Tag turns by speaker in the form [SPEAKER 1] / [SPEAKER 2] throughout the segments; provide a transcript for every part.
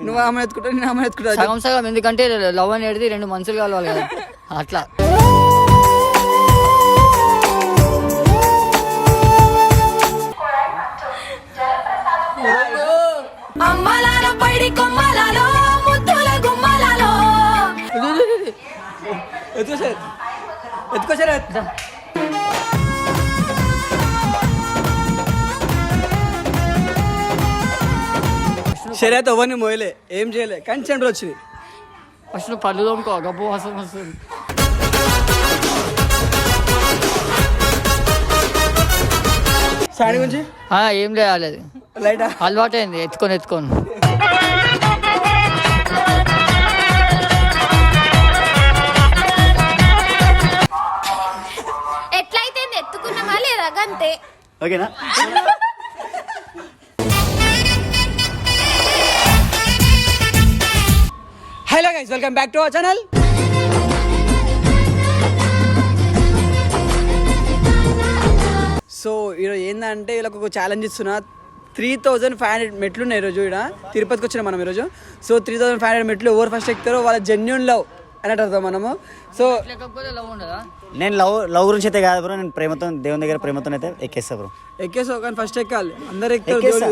[SPEAKER 1] నువ్వు ఆమె ఎత్తుకుంటా నేను ఆమె ఎత్తుకుంటా.
[SPEAKER 2] సగం సగం ఎందుకంటే లవ్ అనేది రెండు మనుషులు కావాలి కదా. అట్లా.
[SPEAKER 3] అమ్మలాలో పైడి కొమ్మలాలో ముద్దుల గుమ్మలాలో.
[SPEAKER 1] ఎత్తుకోసారు ఎత్తుకోసారు సరే అయితే ఎవరిని మోయలే ఏం చేయలే కానీ చెండు వచ్చింది
[SPEAKER 2] ఫస్ట్ నువ్వు పళ్ళు తోముకో గబ్బు వాసన వస్తుంది.
[SPEAKER 1] సాడి గురించి
[SPEAKER 2] ఆ, ఏం చేయాలి అది?
[SPEAKER 1] లైటా?
[SPEAKER 2] అలవాటైంది ఎత్తుకొని ఎత్తుకొని.
[SPEAKER 3] ఎట్లయితే ఎత్తుకున్నామా లేదా గంతే?
[SPEAKER 4] ఓకేనా?
[SPEAKER 1] Guys welcome back to our channel so ఈరోజు ఏంటంటే వీళ్ళకి ఒక ఛాలెంజ్ ఇస్తున్నా. త్రీ థౌజండ్ ఫైవ్ హండ్రెడ్ మెట్లు ఉన్నాయి ఈరోజు ఇక్కడ తిరుపతికి వచ్చినాం మనం ఈరోజు. So three thousand five hundred మెట్లు ఎవరు ఫస్ట్ ఎక్కుతారో వాళ్ళ జెన్యున్ లవ్ అన్నట్టు అర్థం మనము. సో
[SPEAKER 2] లేకపోతే లవ్ ఉండదా?
[SPEAKER 4] నేను లవ్ లవ్ గురించి అయితే కాదు బ్రో నేను ప్రేమతో దేవుని దగ్గర ప్రేమతో అయితే ఎక్కేస్తా బ్రో.
[SPEAKER 1] ఎక్కేసో కానీ ఫస్ట్ ఎక్కాలి. అందరు
[SPEAKER 4] ఎక్కేస్తా.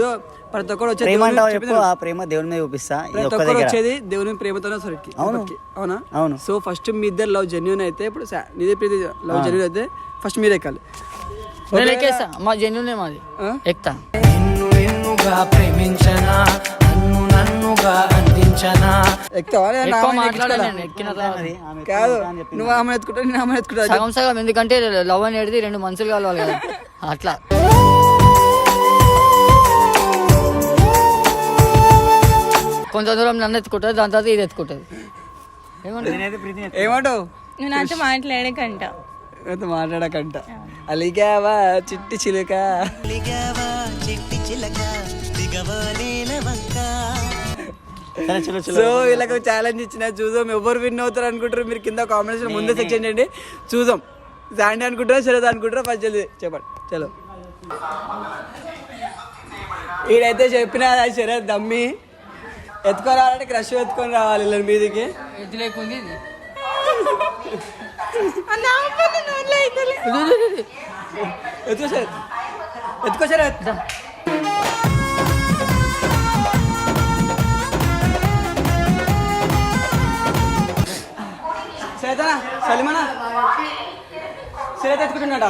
[SPEAKER 1] ప్రతి ఒక్కరు వచ్చేది
[SPEAKER 4] ప్రేమ
[SPEAKER 1] దేవుని
[SPEAKER 4] అంటావు చెప్పు ఆ ప్రేమ దేవుని మీద చూపిస్తా
[SPEAKER 1] ప్రతి ఒక్కరు వచ్చేది దేవుని ప్రేమతోనే సరికి
[SPEAKER 4] అవును.
[SPEAKER 1] అవునా?
[SPEAKER 4] అవును.
[SPEAKER 1] సో ఫస్ట్ మీ ఇద్దరు లవ్ జెన్యున్ అయితే ఇప్పుడు నీదే ప్రీతి లవ్ జెన్యున్ అయితే ఫస్ట్ మీరు ఎక్కాలి.
[SPEAKER 2] నేను ఎక్కేస్తా. మా జెన్యునే మాది? ఎక్కుతా
[SPEAKER 5] ప్రేమించనా? అందించనా?
[SPEAKER 1] కాదు
[SPEAKER 4] అని.
[SPEAKER 1] నువ్వు ఆమె ఎత్తుకుంటా నేను ఆమె ఎత్తుకుంటా.
[SPEAKER 2] సగం సగం ఎందుకంటే లవ్ అనేది రెండు మనుషులు కావాలి కదా. అట్లా. కొంత దూరం నన్ను ఎత్తుకుంటుంది దాని తర్వాత ఇది ఎత్తుకుంటుంది.
[SPEAKER 1] ఏమంటావు?
[SPEAKER 6] నువ్వు నాతో మాట్లాడకంట.
[SPEAKER 1] నాతో మాట్లాడకంట. అలిగావా చిట్టి చిలుక?
[SPEAKER 4] సరే చలో చలో
[SPEAKER 1] సో వీళ్ళకి ఛాలెంజ్ ఇచ్చిన చూద్దాం. ఎవరు విన్ అవుతారు అనుకుంటారు? మీరు కింద కామెంట్స్ ముందే సెక్షన్ చేయండి. చూద్దాం. శాండీ అనుకుంటారా శరద్ అనుకుంటారా? ఫస్ట్ జల్దీ చెప్పండి. చలో. ఈడైతే చెప్పిన శరద్ దమ్మి. ఎత్తుకొని రావాలంటే క్రష్ ఎత్తుకొని రావాలి వీళ్ళ మీదికి.
[SPEAKER 2] ఇది.
[SPEAKER 1] ఎత్తుకో శరత్. ఎత్తుకో శరత్. సలిమనా? శరత్ ఎత్తుకుంటున్నాడ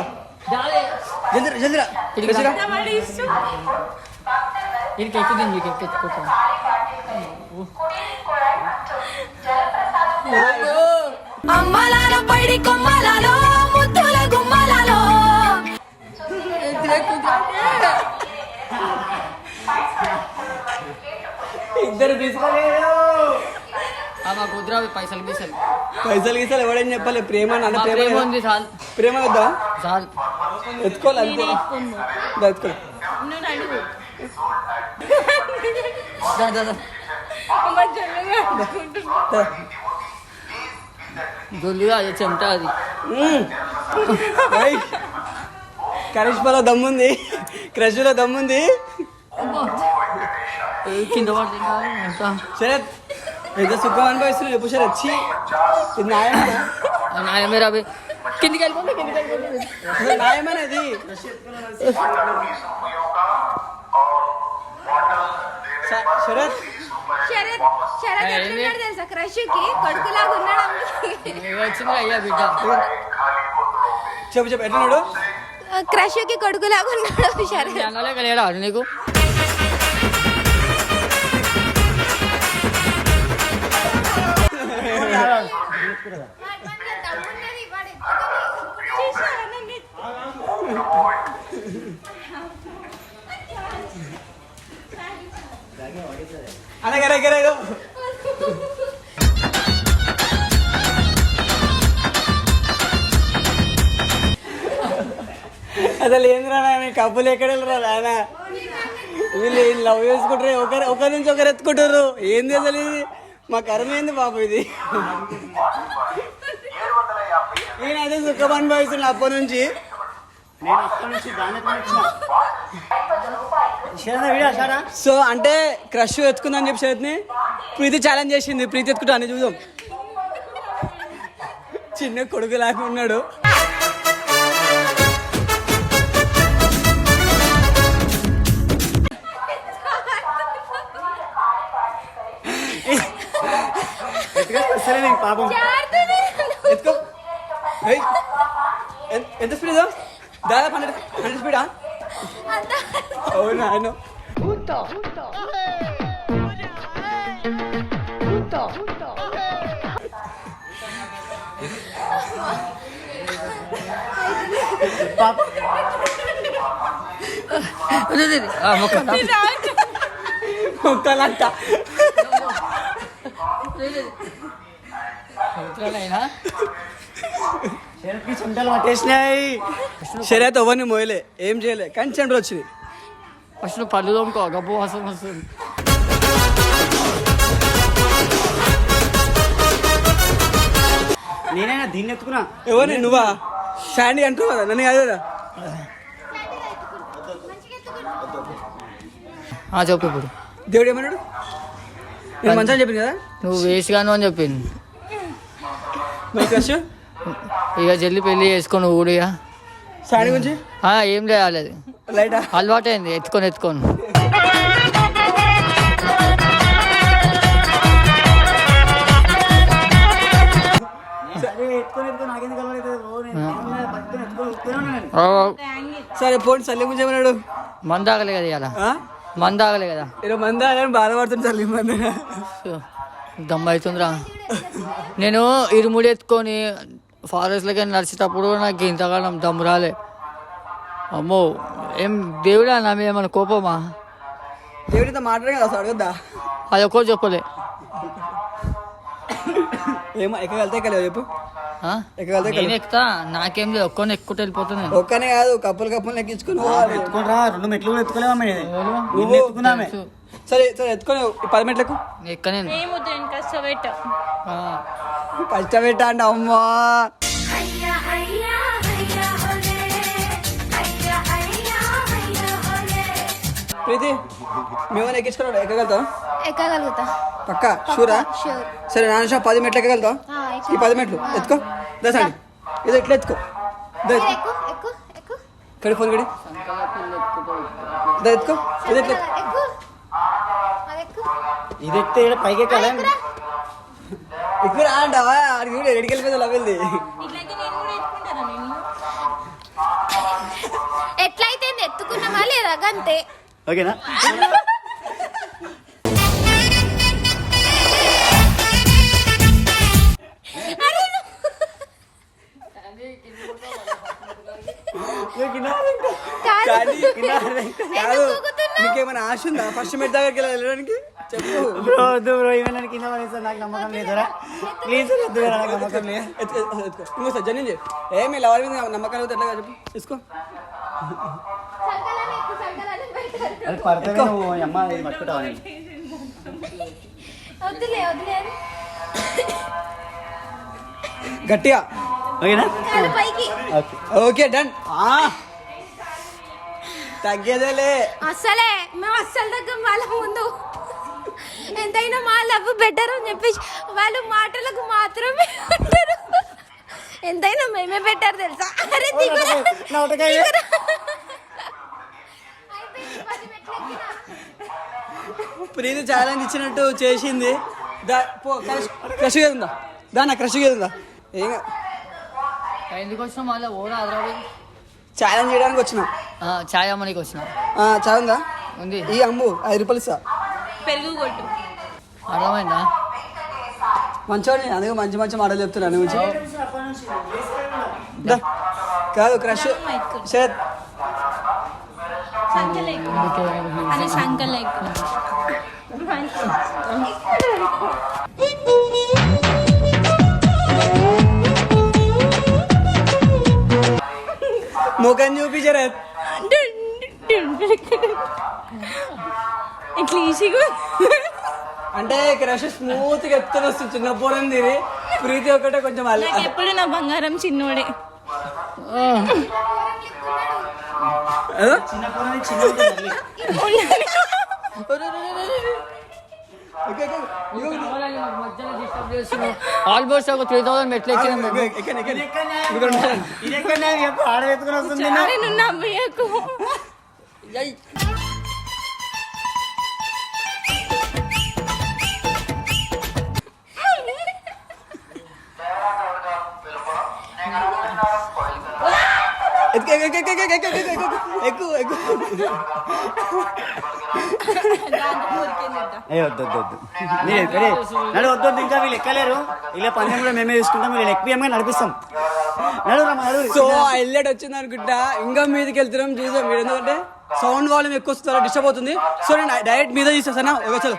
[SPEAKER 1] జల్దీ రా, జల్దీ రా.
[SPEAKER 2] ఇడికి రా.
[SPEAKER 1] రా.
[SPEAKER 2] ఇది ఎక్కుతుంది మీకు ఎక్కి ఎత్తుకుంటాను
[SPEAKER 3] అమ్మలాలో పైడి కొమ్మలాలో ముద్దుల గుమ్మలాలో.
[SPEAKER 1] ఇద్దరు తీసుకోలేదు
[SPEAKER 2] మా కుదిరా పైసలు గీసలు
[SPEAKER 1] పైసలు గీసాలు ఎవడని చెప్పాలి? ప్రేమ అని అంటే
[SPEAKER 2] మా
[SPEAKER 1] ప్రేమ
[SPEAKER 2] ప్రేమ
[SPEAKER 1] లేదా?
[SPEAKER 2] ఉంది చాలు.
[SPEAKER 1] ప్రేమ వద్దా
[SPEAKER 2] చాలు.
[SPEAKER 1] ఎత్తుకోవాలి? అంతే ఎత్తుకో
[SPEAKER 6] జల్లుగా
[SPEAKER 2] అది చెమట అది.
[SPEAKER 1] కరిష్మలో దమ్ముంది. క్రష్లో దమ్ముంది.
[SPEAKER 2] ఏ, కింద పడుతుంది.
[SPEAKER 1] శరత్. ఎంత సుఖం అనుభవిస్తున్నావు చెప్పు శరత్ ఛీ, ఇది న్యాయమేనా
[SPEAKER 2] ఆ నాయమే రాబే కిందికి వెళ్ళిపోతే కిందికి వెళ్ళిపోతే
[SPEAKER 1] అసలు న్యాయమేనది శ- శరత్
[SPEAKER 3] శరత్ శరత్ ఎట్లున్నాడు తెలుసా క్రష్కి కొడుకులాగా ఉన్నాడు
[SPEAKER 2] వచ్చింది అయ్యా బిడ్డ
[SPEAKER 1] చెప్పు చెప్పు ఎట్లున్నాడు
[SPEAKER 3] క్రష్కి కొడుకులాగా ఉన్నాడు శరత్
[SPEAKER 2] అన్నలేక లేడా నీకు
[SPEAKER 1] అనగరగరగో అసలు ఏంద్రా నాయన కప్పులు ఎక్కడ వెళ్ళరా నాయన? వీళ్ళు లవ్ చేసుకుంటారు ఒకరి ఒకరి నుంచి ఒకరు ఎత్తుకుంటారు. ఏంది అసలు ఇది? మా కర్మ ఏంది బాబు ఇది? నేనైతే సుఖం అనుభవిస్తున్నా అప్పటి నుంచి. సో అంటే క్రష్ ఎత్తుకుందని చెప్పి శరత్ని ప్రీతి ఛాలెంజ్ చేసింది. ప్రీతి ఎత్తుకుంటా అని చూద్దాం. చిన్న కొడుకు లాగా ఉన్నాడు.
[SPEAKER 4] సరే నీకు పాపం
[SPEAKER 1] ఎత్తుకో ఏయ్. ఎన్- ఎంత స్పీడ్ దాదాపు హండ్రెడ్ హండ్రెడ్ స్పీడా అవునా ఆయన
[SPEAKER 2] ఆ, మొక్క
[SPEAKER 1] ఒక్కలంట
[SPEAKER 2] సంవత్సరాలైనా
[SPEAKER 4] శరత్కి చెమటలు పట్టేసినాయి.
[SPEAKER 1] శరీరత ఎవరిని మోయలే ఏం చేయలే కానీ చెంటలు వచ్చింది.
[SPEAKER 2] ఫస్ట్ నువ్వు పళ్ళు తోముకో గబ్బు వాసన వస్తుంది.
[SPEAKER 4] నేనైనా దీన్ని ఎత్తుకున్నా?
[SPEAKER 1] ఎవరిని? నువ్వా? శాండీ అంటావు కదా నన్ను కాదు కదా?
[SPEAKER 2] ఆ, చెప్పు ఇప్పుడు.
[SPEAKER 1] దేవుడు ఏమన్నాడు? నేను మంచిగా చెప్పింది కదా?
[SPEAKER 2] నువ్వు వేస్ట్ గాను అని చెప్పింది.
[SPEAKER 1] క్రష్
[SPEAKER 2] ఇక జల్లి పెళ్ళి చేసుకొని నువ్వు కూడా ఇక.
[SPEAKER 1] శాండీ గురించి
[SPEAKER 2] ఏం అది
[SPEAKER 1] లైటా
[SPEAKER 2] అలవాటైంది ఎత్తుకొని ఎత్తుకొని.
[SPEAKER 4] సరే
[SPEAKER 1] పోండి సల్లి గురించి ఏమన్నాడు?
[SPEAKER 2] మందాగలే కదా ఇలా? మందాగలే కదా.
[SPEAKER 1] ఇరవై మంది అని బాధపడుతుంది సల్లి మంది
[SPEAKER 2] దమ్ అవుతుందిరా నేను ఇరుముడి ఎత్తుకొని ఫారెస్ట్లకి నడిచేటప్పుడు నాకు ఇంతకాలం దమ్ము రాలే. అమ్మో ఏం దేవుడా నా మీద ఏమైనా కోపమా?
[SPEAKER 1] దేవుడితో మాట్లాడే కదా అసలు అడగద్దా?
[SPEAKER 2] అది ఒక్కో చెప్పలే.
[SPEAKER 1] ఏమో ఎక్కగలితే ఎక్కలేవు చెప్పు.
[SPEAKER 2] ఆ?
[SPEAKER 1] ఎక్కగలితే
[SPEAKER 2] నేను ఎక్కుతా నాకేం లేదు ఒక్కొని ఎక్కుంటే వెళ్ళిపోతున్నాను
[SPEAKER 1] ఒక్కనే కాదు కప్పులు కప్పులు ఎక్కించుకుని పోవాలి.
[SPEAKER 4] ఎత్తుకొని రా రెండు మెట్లు కూడా ఎత్తుకున్నామే
[SPEAKER 1] సరే సరే ఎత్తుకొని పది మెట్లకు
[SPEAKER 2] ఎక్కనే
[SPEAKER 6] ఏమొద్దు నేను కష్టపెట్ట
[SPEAKER 1] కష్టపెట్టా అండి అమ్మా. ప్రీతి మేము ఎక్కించుకున్నాడు ఎక్కగలుగుతాం
[SPEAKER 3] ఎక్కగలుగుతా.
[SPEAKER 1] పక్క షూరా? సరే నాన్న పది మెట్లు ఎక్కగలుగుతాం. ఈ పది మెట్లు ఎత్తుకో. దసండి ఇది ఎట్లా ఎత్తుకో. దా ఎత్తుకో.
[SPEAKER 3] ఎక్కు ఎక్కు ఎక్కు.
[SPEAKER 1] కడి ఫోన్ కడి. దా ఎత్తుకో ఇది ఎట్లా
[SPEAKER 4] ఇది ఎక్కితే పైకి ఎక్కాలి?
[SPEAKER 1] ఎక్కువ అంటావా? ఆడికి కూడా ఎడికి
[SPEAKER 6] ఎత్తుకుంటారా నేను
[SPEAKER 3] ఎట్లయితే ఎత్తుకున్నామా లేదా? గంతే.
[SPEAKER 4] ఓకేనా?
[SPEAKER 1] నీకేమైనా ఆశ ఉందా? ఫస్ట్ మెట్ దగ్గరికి వెళ్ళి వెళ్ళడానికి?
[SPEAKER 4] బ్రో వద్దు బ్రో కింద పడేస్తా నాకు నమ్మకం లేదురా ప్లీజ్ వద్దు నాకు నమ్మకం లేదు.
[SPEAKER 1] ఇంకో జన్యం చేయి. ఏమి లవర్ మీద నమ్మకాలు అవుతాయి ఎట్లా చెప్పు. తీసుకో.
[SPEAKER 4] పడితే అమ్మ పట్టుకుంటావా
[SPEAKER 3] వద్దులే వద్దులే
[SPEAKER 1] గట్టిగా.
[SPEAKER 4] ఓకేనా? ఓకే.
[SPEAKER 1] డన్. తగ్గేదేలే.
[SPEAKER 3] అస్సలే మేము అస్సలు తగ్గం వాళ్ళ ముందు. ఎంతైనా మా లవ్ బెటర్ అని చెప్పేసి వాళ్ళు మాటలకు మాత్రమే ఉంటారు ఎంతైనా మేమే బెటర్ తెలుసా? అరే దిగురా.
[SPEAKER 4] నా ఒకటే
[SPEAKER 3] దిగురా. అయిపోయింది, పది మెట్లు ఎక్కినా.
[SPEAKER 1] ప్రీతి ఛాలెంజ్ ఇచ్చినట్టు చేసింది. దా పో క్రష్ ఉందా? దా నా క్రష్ ఉందా? ఏం
[SPEAKER 2] ఎందుకు వచ్చినా మళ్ళీ? ఓరా హైదరాబాద్?
[SPEAKER 1] ఛాలెంజ్ చేయడానికి వచ్చిన.
[SPEAKER 2] ఛాయ్ అమ్మనికి వచ్చిన.
[SPEAKER 1] చాయ్ ఉందా?
[SPEAKER 2] ఉంది.
[SPEAKER 1] ఈ అమ్ము ఐదు రూపాయలు ఇస్తా.
[SPEAKER 6] పెరుగు కొట్టు
[SPEAKER 2] అర్థమైందా
[SPEAKER 1] మంచివాడిని అందుకే మంచి మంచి మాటలు చెప్తున్నాను గురించి దా. కాదు క్రష్ శరత్
[SPEAKER 6] సంకలు ఎక్కు అని సంకలు ఎక్కు
[SPEAKER 1] ముఖం చూపి
[SPEAKER 6] అట్లా ఈజీగా
[SPEAKER 1] అంటే క్రష్ స్మూత్గా ఎత్తున వస్తుంది. చిన్నప్పుడు తిని ప్రీతి ఒకటే కొంచెం అల్ల-
[SPEAKER 6] నాకు ఎప్పుడు నా బంగారం చిన్నోడే.
[SPEAKER 4] ఆ?
[SPEAKER 2] ఆల్మోస్ట్ ఒక త్రీ థౌసండ్ మెట్లు ఎక్కినాం మేము.
[SPEAKER 1] ఎక్కండి,
[SPEAKER 4] వస్తుంది
[SPEAKER 1] ఎక్కు, ఎక్కు, ఎక్కు, ఎక్కు, ఎక్కు, ఎక్కు, ఎక్కు, ఎక్కు.
[SPEAKER 4] ఏ వద్దు వద్దు వద్దు. మీరు ఎక్కడే? నడు వద్దు వద్దు ఇంకా వీళ్ళు ఎక్కలేరు. ఇలా పందెం కూడా మేమే చూసుకుంటాం వీళ్ళు ఎక్కువ నడిపిస్తాం. నడు
[SPEAKER 1] సో వచ్చింది అనుకుంటా. ఇంకా మీదకి వెళ్తున్నాం చూసాం మీరు ఎందుకంటే సౌండ్ వాల్యూమ్ ఎక్కువ వస్తుందో డిస్టర్బ్ అవుతుంది. సో నేను డైరెక్ట్ మీద తీసేసానా ఓకే చలో